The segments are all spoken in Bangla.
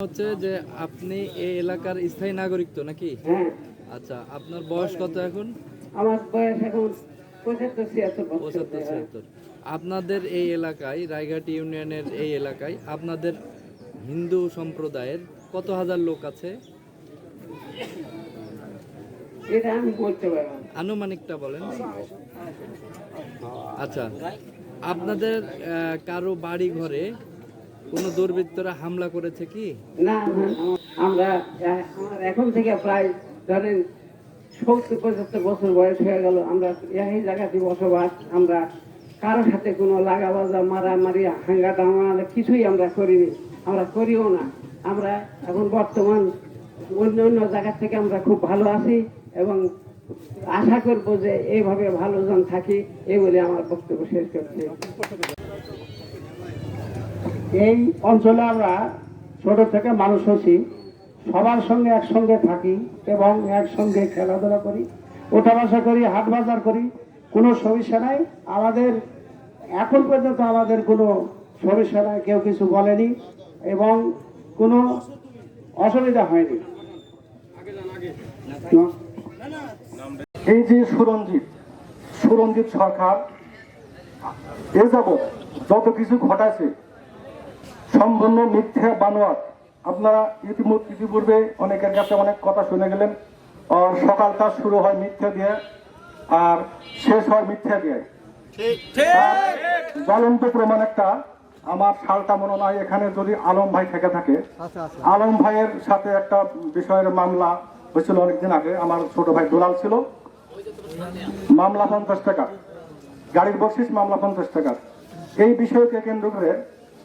হচ্ছে যে আপনি এই এলাকার স্থায়ী নাগরিক তো নাকি? হ্যাঁ। আচ্ছা আপনার বয়স কত এখন? আমার বয়স এখন পঁচাত্তর ছিয়াত্তর আপনাদের এই এলাকায় রায়ঘাট ইউনিয়নের এই এলাকায় আপনাদের হিন্দু সম্প্রদায়ের কত হাজার লোক আছে। আনুমানিকটা বলেন। আচ্ছা আপনাদের কারও বাড়ি ঘরে কোনো দুর্বৃত্তরা হামলা করেছে কি? না আমার এখন থেকে প্রায় ধরেন সত্তর, পঁচাত্তর বছর বয়স হয়ে গেল, আমরা এই জায়গাতে বসবাস, আমরা কারোর সাথে কোনো লাগা বাজা মারামারি, হাঙ্গা দাঙ্গা কিছুই আমরা করিনি, আমরা করিও না। আমরা এখন বর্তমান অন্য অন্য জায়গা থেকে আমরা খুব ভালো আছি এবং আশা করব যে এইভাবে ভালো জন থাকি, এই বলে আমার বক্তব্য শেষ করছি। এই অঞ্চলে আমরা ছোট থেকে মানুষ হচ্ছি সবার সঙ্গে একসঙ্গে থাকি এবং একসঙ্গে খেলাধুলা করি। ওঠা বসা করি, হাট বাজার করি, কোনো সমস্যা নাই। আমাদের এখন পর্যন্ত আমাদের কোনো সমস্যা নাই, কেউ কিছু বলেনি এবং কোনো অসুবিধা হয়নি। এই যে সুরঞ্জিত সুরঞ্জিত সরকার, এ যাবৎ যত কিছু ঘটাছে সম্পূর্ণ মিথ্যা বানোয়াট। আপনারা ইতিমধ্যে ইতিপূর্বে অনেকের কাছে অনেক কথা শুনে গেলেন। আর সকালটা শুরু হয় মিথ্যা দিয়ে আর শেষ হয় মিথ্যা দিয়ে। জ্বলন্ত প্রমাণ একটা আমার সালটা মনে নয় এখানে যদি আলম ভাই থেকে থাকে। আলম ভাইয়ের সাথে একটা বিষয়ের মামলা হয়েছিল অনেকদিন আগে আমার ছোট ভাই দুলাল ছিল। মামলা পঞ্চাশ টাকা গাড়ির বকশিস মামলা পঞ্চাশ টাকা। এই বিষয়কে কেন্দ্র করে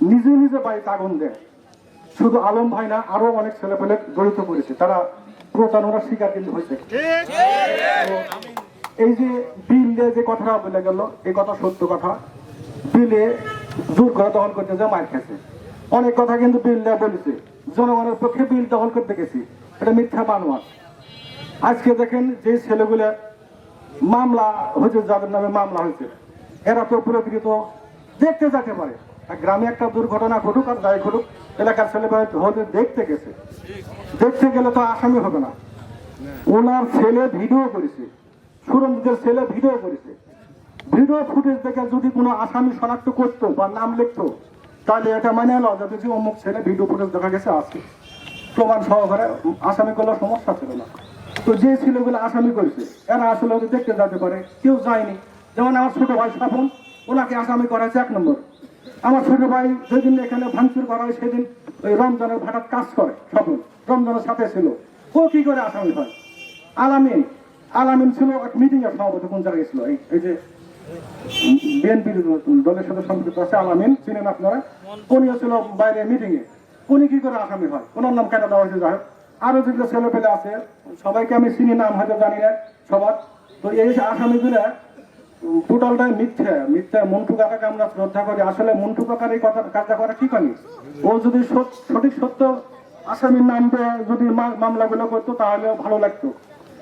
নিজে নিজে বাড়িতে আগুন দেয়। শুধু আলম ভাই না, আরও অনেক ছেলে পেলে জড়িত করেছে। তারা প্রতারণার শিকার কিন্তু হয়েছে। এই যে বিল দিয়ে যে কথাটা বলে গেল এই কথা সত্য কথা। বিলে জোর করে দখল করতে যে মার খেয়েছে। অনেক কথা কিন্তু বিল দিয়ে বলেছে। জনগণের পক্ষে বিল দখল করতে গেছি। এটা মিথ্যা বানোয়ার আজকে দেখেন যে ছেলেগুলা মামলা হয়েছে যাদের নামে মামলা হয়েছে। এরা তো প্রকৃত দেখতে যেতে পারে। গ্রামে একটা দুর্ঘটনা ঘটুক আর যাই ঘটুক, এলাকার ছেলে হতে দেখতে গেছে। দেখতে গেলে তো আসামি হবে না। ওনার ছেলে ভিডিও করেছে, সুরঞ্জিতের ছেলে ভিডিও করেছে। ভিডিও ফুটেজ দেখে যদি কোনো আসামি শনাক্ত করতো বা নাম লিখতো, তাহলে এটা মানে এলো যাতে যে অমুক ছেলে ভিডিও ফুটেজ দেখা গেছে, আছে। প্রমাণ সহকারে আসামি করলে সমস্যা ছিল না। তো যে ছেলেগুলো আসামি করেছে, এরা আসলে দেখতে যেতে পারে, কেউ যায়নি। যেমন আমার ছোট ভাই স্থাপন ওনাকে আসামি করা হয়েছে এক নম্বর। আমার ছোট ভাই যেদিন এখানে ভাঙচুর করা হয়, সেদিন ওই রমজানের ভাটার কাজ করে স্বপন রমজানের সাথে ছিল। ও কি করে আসামি হয় আলামিন আলামিন ছিল এক মিটিং এর সভাপতি কোন জায়গায় ছিল? এই- যে বিএনপি দলের সাথে সম্পৃক্ত আছে আলামিন, চিনেন আপনারা? উনিও ছিল বাইরে মিটিং এ। উনি কি করে আসামি হয়? ওনার নাম কেন দেওয়া হয়েছে? যাই। আরও যেগুলো ছেলে পেলে আছে। সবাইকে আমি চিনি, নাম হয়তো জানি না সবার। তো এই আসামিগুলা টোটালটাই মিথ্যা মিথ্যা মন্টু কাকাকে আমরা শ্রদ্ধা করি। আসলে মন্টু কাকার এই কথা কাজটা করা ঠিক হয়নি। ও যদি সঠিক সত্য আসামির নাম দিয়ে যদি মামলাগুলো করতো তাহলে ভালো লাগতো।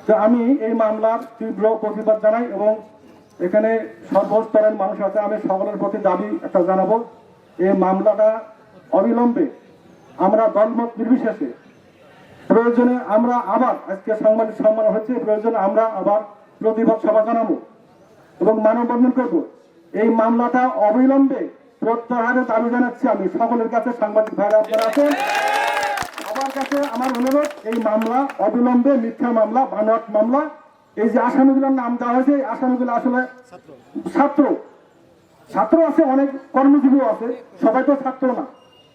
তো আমি এই মামলার তীব্র প্রতিবাদ জানাই এবং এখানে সর্বস্তরের মানুষ আছে, আমি সকলের প্রতি দাবি একটা জানাব। এই মামলাটা অবিলম্বে আমরা দলমত নির্বিশেষে প্রয়োজনে আমরা আবার আজকে সাংবাদিক সম্মান হচ্ছে প্রয়োজনে আমরা আবার প্রতিবাদ সভা জানাব। এবং মানববন্ধন করব এই মামলাটা অবিলম্বে প্রত্যাহারের দাবি জানাচ্ছি আমি। সকলের কাছে সাংবাদিক ভাইরা, আপনারা আছেন? আমার কাছে আমার অনুরোধ, এই মামলা অবিলম্বে মিথ্যা মামলা, বানোয়াট মামলা, এই যে আসামিগুলোর নাম দেওয়া হয়েছে, এই আসামিগুলো আসলে ছাত্র। ছাত্র আছে, অনেক কর্মজীবীও আছে, সবাই তো ছাত্র না।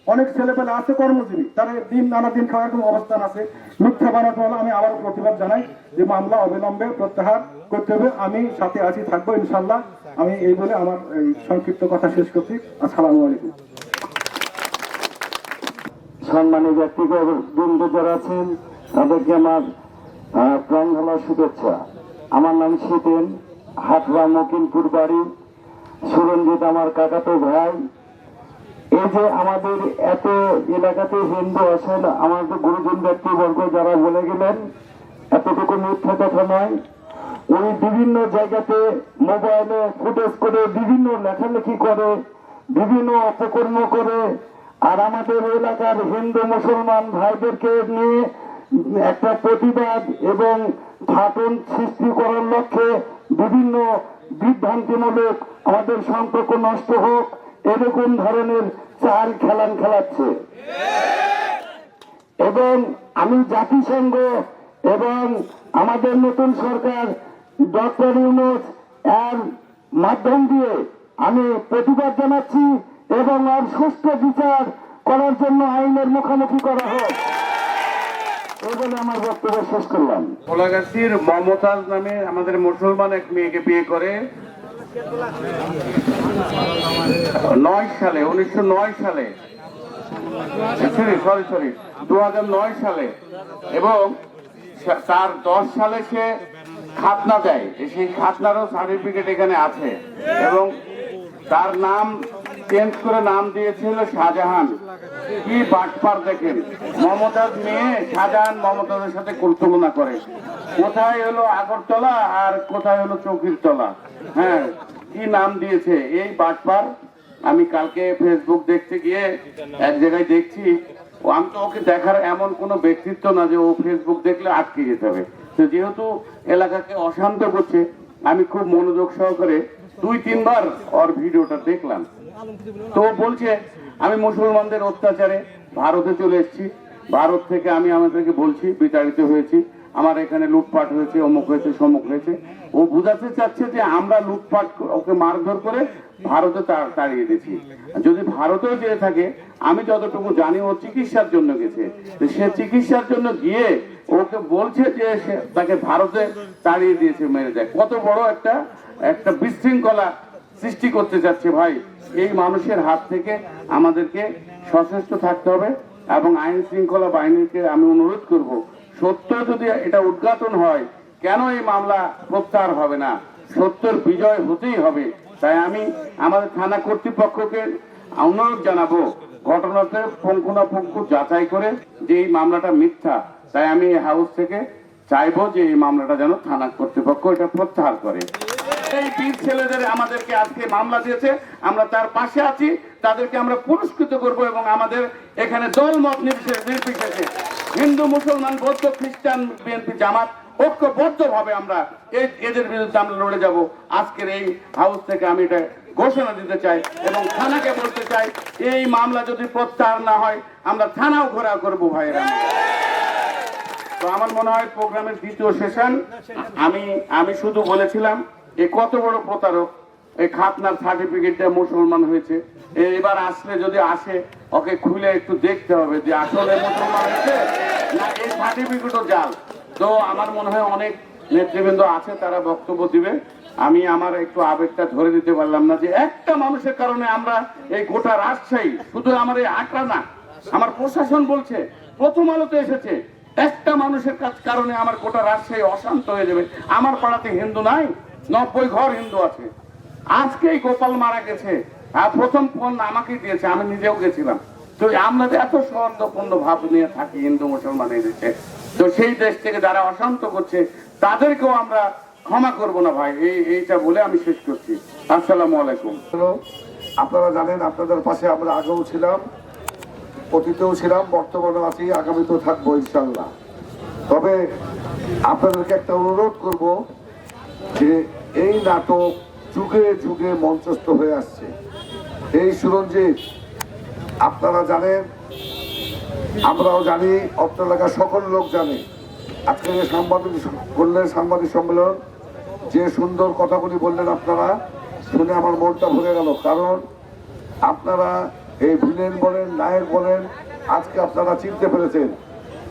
অনেক ছেলেপেলে আছে কর্মজীবী, তারা দিন নানা দিন খাওয়ার কোনো অবস্থান আছে। মিথ্যা বানাতে আমি আবারও প্রতিবাদ জানাই যে মামলা অবিলম্বে প্রত্যাহার করতে হবে। আমি সাথে আছি, থাকব ইনশাল্লাহ আমি এই বলে আমার এই সংক্ষিপ্ত কথা শেষ করছি। আসসালামু আলাইকুম। সম্মানী ব্যক্তিগত বৃন্দ যারা আছেন, তাদেরকে আমার প্রাণ ঢালা শুভেচ্ছা। আমার নাম শীতেন, হাটরা মকিনপুর বাড়ি। সুরঞ্জিত আমার কাকাতো ভাই এই যে আমাদের এত এলাকাতে হিন্দু আছেন, আমাদের গুরুজন ব্যক্তিবর্গ যারা বলে গেলেন, এতটুকু মিথ্যা কথা নয়। উনি বিভিন্ন জায়গাতে মোবাইলে ফুটেজ করে বিভিন্ন লেখালেখি করে, বিভিন্ন অপকর্ম করে, আর আমাদের এলাকার হিন্দু মুসলমান ভাইদেরকে নিয়ে একটা প্রতিবাদ এবং ফাটন সৃষ্টি করার লক্ষ্যে বিভিন্ন বিভ্রান্তিমূলক আমাদের সম্পর্ক নষ্ট হোক এরকম ধরনের চাল খেলান খেলাচ্ছে। এবং আমি জাতিসংঘ এবং আমাদের নতুন সরকার ডক্টর ইউনুস এর মাধ্যম দিয়ে আমি প্রতিবাদ জানাচ্ছি এবং আর সুষ্ঠু বিচার করার জন্য আইনের মুখোমুখি করা হোক। আমার বক্তব্য শেষ করলাম। মমতাজ নামে আমাদের মুসলমান এক মেয়েকে বিয়ে করে। নয় সালে, উনিশশো নয় সালে। সরি সরি সরি দু নয় সালে। এবং তার দশ সালে সে খাতনা দেয়। সেই খাতনারও সার্টিফিকেট এখানে আছে। এবং তার নাম চেঞ্জ করে নাম দিয়েছিল শাহজাহান। কি বাটপার দেখেন। মমতাজ মেয়ে শাহজাহান মমতাজের সাথে তুলনা করে। কোথায় হলো আগরতলা আর কোথায় হলো চৌকির তলা? হ্যাঁ কি নাম দিয়েছে? এই বাটপার আমি কালকে ফেসবুক দেখতে গিয়ে এক জায়গায় দেখছি। আমি তো ওকে দেখার এমন কোনো ব্যক্তিত্ব না যে ও ফেসবুক দেখলে আটকে যেতে হবে। তো যেহেতু এলাকাকে অশান্ত করছে, আমি খুব মনোযোগ সহকারে দুই, তিনবার ওর ভিডিওটা দেখলাম। তো বলছে, আমি মুসলমানদের অত্যাচারে ভারতে চলে এসেছি। ভারত থেকে আমি আমাদেরকে বলছি, বিতাড়িত হয়েছি। আমার এখানে লুটপাট হয়েছে, অমুক হয়েছে, সমুক হয়েছে। ও বুঝাতে চাচ্ছে যে আমরা লুটপাট ওকে মারধর করে ভারতে তাড়িয়ে দিয়েছি। যদি ভারতেও যেয়ে থাকে, আমি যতটুকু জানি, ও চিকিৎসার জন্য গেছে। সে চিকিৎসার জন্য গিয়ে ওকে বলছে যে তাকে ভারতে তাড়িয়ে দিয়েছে, মেরে দেয়। কত বড় একটা একটা বিশৃঙ্খলা সৃষ্টি করতে যাচ্ছে ভাই। এই মানুষের হাত থেকে আমাদেরকে সচেষ্ট থাকতে হবে এবং আইন শৃঙ্খলা বাহিনীকে আমি অনুরোধ করব সত্য যদি এটা উদ্ঘাটন হয়, কেন এই মামলা প্রত্যাহার হবে না? সত্যের বিজয় হতেই হবে। তাই আমি আমাদের থানা কর্তৃপক্ষকে অনুরোধ জানাব, ঘটনাতে পুঙ্খানুপুঙ্খ যাচাই করে যে এই মামলাটা মিথ্যা, তাই আমি এই হাউস থেকে চাইব যে এই মামলাটা যেন থানা কর্তৃপক্ষ এটা প্রত্যাহার করে। এই বীর ছেলেদের আমাদেরকে আজকে মামলা দিয়েছে, আমরা তার পাশে আছি তাদেরকে আমরা পুরস্কৃত করব এবং আমাদের এখানে দল মত নির্বিশেষে হিন্দু, মুসলমান, বৌদ্ধ, খ্রিস্টান বিএনপি জামাত ঐক্যবদ্ধ ভাবে আমরা এদের বিরুদ্ধে আমরা লড়ে যাব। আজকের এই হাউস থেকে আমি এটা ঘোষণা দিতে চাই এবং থানাকে বলতে চাই, এই মামলা যদি প্রত্যাহার না হয়, আমরা থানাও ঘোরা করব ভাইয়েরা। তো আমার মনে হয় প্রোগ্রামের দ্বিতীয় সেশন, আমি আমি শুধু বলেছিলাম, এ কত বড় প্রতারক এই খাতনার সার্টিফিকেটটা মুসলমান হয়েছে। এবার আসলে যদি আসে, ওকে খুলে একটু দেখতে হবে যে আসলে মুসলমান হয়েছে না এই সার্টিফিকেটও জাল। তো আমার মনে হয় অনেক নেতৃবৃন্দ আছে, তারা বক্তব্য দিবে। আমি আমার একটু আবেগটা ধরে দিতে পারলাম না যে একটা মানুষের কারণে আমরা এই গোটা রাজশাহী, শুধু আমার এই আটরা না, আমার প্রশাসন বলছে, প্রথম আলোতে এসেছে, একটা মানুষের কাছ- কারণে আমার গোটা রাজশাহী অশান্ত হয়ে যাবে। আমার পাড়াতে হিন্দু নাই, নব্বই ঘর হিন্দু আছে। আজকেই গোপাল মারা গেছে। আর প্রথম ফোন আমাকেই দিয়েছে, আমি নিজেও গেছিলাম। তো আমরা এত সৌহার্দ্যপূর্ণ ভাব নিয়ে থাকি হিন্দু মুসলমান এই দেশে, তো সেই দেশ থেকে যারা অশান্ত করছে, তাদেরকেও আমরা ক্ষমা করব না ভাই। এই, এইটা বলে আমি শেষ করছি। আসসালামু আলাইকুম। আপনারা জানেন, আপনাদের পাশে আমরা আগেও ছিলাম, অতীতেও ছিলাম, বর্তমানেও আছি, আগামীতেও থাকব ইনশাল্লাহ তবে আপনাদেরকে একটা অনুরোধ করব যে এই নাটক যুগে যুগে মঞ্চস্থ হয়ে আসছে। এই সুরঞ্জিত, আপনারা জানেন, আমরাও জানি অত্র এলাকার সকল লোক জানে। আজকে যে সাংবাদিক করলেন সাংবাদিক সম্মেলন, যে সুন্দর কথাগুলি বললেন আপনারা, শুনে আমার মনটা ভরে গেল। কারণ আপনারা এই ভিলেন বলেন, নায়ক বলেন, আজকে আপনারা চিনতে পেরেছেন।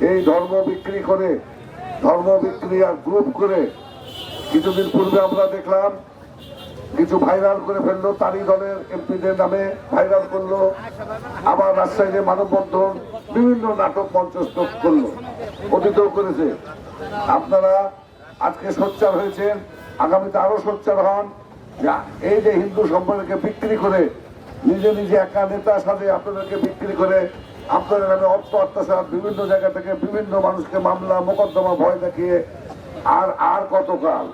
এই ধর্ম বিক্রি করে, ধর্ম বিক্রি আর গ্রুপ করে, কিছুদিন পূর্বে আমরা দেখলাম কিছু ভাইরাল করে ফেলল তারই দলের এমপিদের নামে ভাইরাল করল। আবার রাজশাহীতে মানববন্ধন, বিভিন্ন নাটক মঞ্চস্থ করল, অতীতেও করেছে। আপনারা আজকে সোচ্চার হয়েছেন, আগামীতে আরও সোচ্চার হন। এই যে হিন্দু সম্প্রদায়কে বিক্রি করে, নিজে নিজে একা নেতার সাথে আপনাদেরকে বিক্রি করে, আপনাদের নামে অর্থ অত্যাচার বিভিন্ন জায়গা থেকে বিভিন্ন মানুষকে মামলা, মোকদ্দমা, ভয় দেখিয়ে, আর আর কতকাল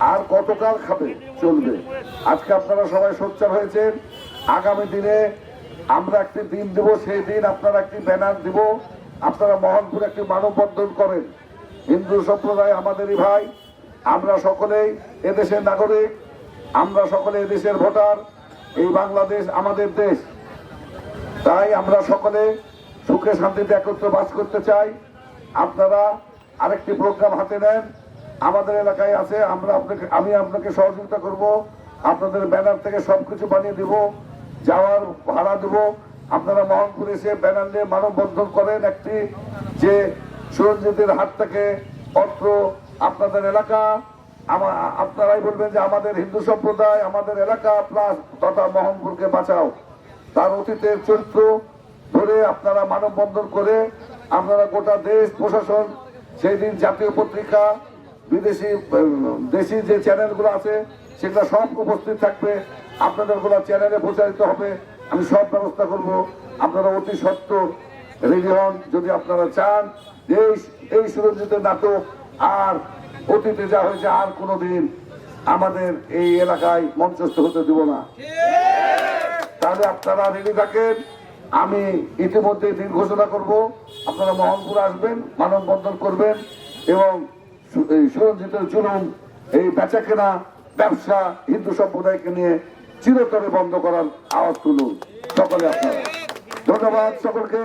আর কতকাল খাবে? চলবে। আজকে আপনারা সবাই সোচ্চার হয়েছেন। আগামী দিনে আমরা একটি দিন দেব, সেই দিন আপনারা একটি ব্যানার দিব। আপনারা মোহনপুর একটি মানববন্ধন করেন। হিন্দু সম্প্রদায় আমাদেরই ভাই। আমরা সকলেই এদেশের নাগরিক। আমরা সকলে এদেশের ভোটার। এই বাংলাদেশ আমাদের দেশ। তাই আমরা সকলে সুখে শান্তিতে একত্র বাস করতে চাই। আপনারা আরেকটি প্রোগ্রাম হাতে নেন। আমাদের এলাকায় আছে, আমরা আপনাকে আমি আপনাকে সহযোগিতা করব, আপনাদের ব্যানার থেকে সবকিছু বানিয়ে দিব, যাওয়ার ভাড়া দেব। আপনারা মোহনপুর এসে ব্যানার নিয়ে মানববন্ধন করেন একটি, যে সুরঞ্জিতের হাত থেকে অর্থ আপনাদের এলাকা। আপনারাই বলবেন যে আমাদের হিন্দু সম্প্রদায়, আমাদের এলাকা প্লাস তথা মোহনপুরকে বাঁচাও। তার অতীতের চরিত্র ধরে আপনারা মানববন্ধন করে, আপনারা গোটা দেশ, প্রশাসন, সেই দিন জাতীয় পত্রিকা বিদেশি দেশি যে চ্যানেলগুলো আছে, সেগুলো সব উপস্থিত থাকবে। আপনাদেরগুলো চ্যানেলে প্রচারিত হবে। আমি সব ব্যবস্থা করব। আপনারা অতি সত্তর রেডি হন। যদি আপনারা চান এই এই সুরঞ্জিতের নাটক আর অতীতে যা হয়েছে আর কোনোদিন আমাদের এই এলাকায় মঞ্চস্থ হতে দিব না। তাহলে আপনারা রেডি থাকেন। আমি ইতিমধ্যে দিন ঘোষণা করব। আপনারা মোহনপুর আসবেন, মানববন্ধন করবেন এবং এই জুলুম, এই বেচা কেনা ব্যবসা হিন্দু সম্প্রদায়কে নিয়ে চিরতরে বন্ধ করার আওয়াজ তুলুন। সকলে আপনারা। ধন্যবাদ সকলকে।